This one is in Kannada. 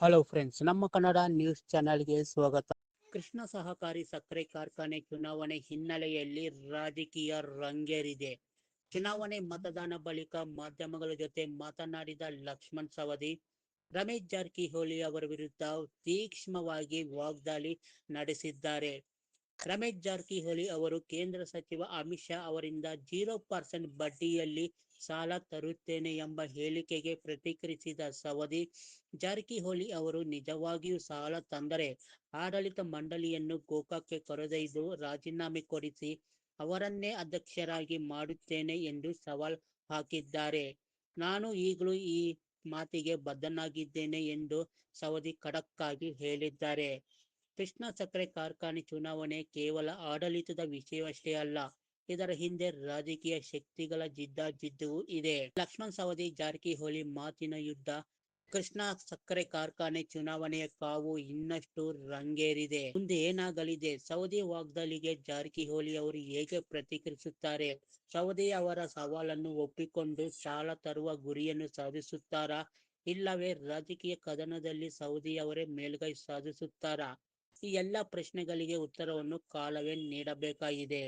ಹಲೋ ಫ್ರೆಂಡ್ಸ್ ನಮ್ಮ ಕನ್ನಡ ನ್ಯೂಸ್ ಚಾನೆಲ್ಗೆ ಸ್ವಾಗತ. ಕೃಷ್ಣ ಸಹಕಾರಿ ಸಕ್ಕರೆ ಕಾರ್ಖಾನೆ ಚುನಾವಣೆ ಹಿನ್ನೆಲೆಯಲ್ಲಿ ರಾಜಕೀಯ ರಂಗೇರಿದೆ. ಚುನಾವಣೆ ಮತದಾನ ಬಳಿಕ ಮಾಧ್ಯಮಗಳ ಜೊತೆ ಮಾತನಾಡಿದ ಲಕ್ಷ್ಮಣ್ ಸವದಿ, ರಮೇಶ್ ಜಾರಕಿಹೊಳಿ ಅವರ ವಿರುದ್ಧ ತೀಕ್ಷ್ಣವಾಗಿ ವಾಗ್ದಾಳಿ ನಡೆಸಿದ್ದಾರೆ. ರಮೇಶ್ ಜಾರಕಿಹೊಳಿ ಅವರು ಕೇಂದ್ರ ಸಚಿವ ಅಮಿತ್ ಶಾ ಅವರಿಂದ ಜೀರೋ ಪರ್ಸೆಂಟ್ ಬಡ್ಡಿಯಲ್ಲಿ ಸಾಲ ತರುತ್ತೇನೆ ಎಂಬ ಹೇಳಿಕೆಗೆ ಪ್ರತಿಕ್ರಿಯಿಸಿದ ಸವದಿ, ಜಾರಕಿಹೊಳಿ ಅವರು ನಿಜವಾಗಿಯೂ ಸಾಲ ತಂದರೆ ಆಡಳಿತ ಮಂಡಳಿಯನ್ನು ಗೋಕಾಕ್ಕೆ ಕರೆದೊಯ್ದು ರಾಜೀನಾಮೆ ಕೊಡಿಸಿ ಅವರನ್ನೇ ಅಧ್ಯಕ್ಷರಾಗಿ ಮಾಡುತ್ತೇನೆ ಎಂದು ಸವಾಲ್ ಹಾಕಿದ್ದಾರೆ. ನಾನು ಈಗಲೂ ಈ ಮಾತಿಗೆ ಬದ್ಧನಾಗಿದ್ದೇನೆ ಎಂದು ಸವದಿ ಖಡಕ್ಕಾಗಿ ಹೇಳಿದ್ದಾರೆ. ಕೃಷ್ಣ ಸಕ್ಕರೆ ಕಾರ್ಖಾನೆ ಚುನಾವಣೆ ಕೇವಲ ಆಡಳಿತದ ವಿಷಯವಷ್ಟೇ ಅಲ್ಲ, ಇದರ ಹಿಂದೆ ರಾಜಕೀಯ ಶಕ್ತಿಗಳ ಜಿದ್ದಾಜಿದ್ದು ಇದೆ. ಲಕ್ಷ್ಮಣ್ ಸವದಿ, ಜಾರಕಿಹೊಳಿ ಮಾತಿನ ಯುದ್ಧ, ಕೃಷ್ಣ ಸಕ್ಕರೆ ಕಾರ್ಖಾನೆ ಚುನಾವಣೆಯ ಕಾವು ಇನ್ನಷ್ಟು ರಂಗೇರಿದೆ. ಮುಂದೆ ಏನಾಗಲಿದೆ? ಸವದಿ ವಾಗ್ದಾಳಿಗೆ ಜಾರಕಿಹೊಳಿ ಅವರು ಹೇಗೆ ಪ್ರತಿಕ್ರಿಯಿಸುತ್ತಾರೆ? ಸೌದಿ ಅವರ ಸವಾಲನ್ನು ಒಪ್ಪಿಕೊಂಡು ಸಾಲ ತರುವ ಗುರಿಯನ್ನು ಸಾಧಿಸುತ್ತಾರಾ? ಇಲ್ಲವೇ ರಾಜಕೀಯ ಕದನದಲ್ಲಿ ಸೌದಿ ಅವರೇ ಮೇಲ್ಗೈ ಸಾಧಿಸುತ್ತಾರಾ? ಈ ಎಲ್ಲ ಪ್ರಶ್ನೆಗಳಿಗೆ ಉತ್ತರವನ್ನು ಕಾಲವೇ ನೀಡಬೇಕಾಗಿದೆ.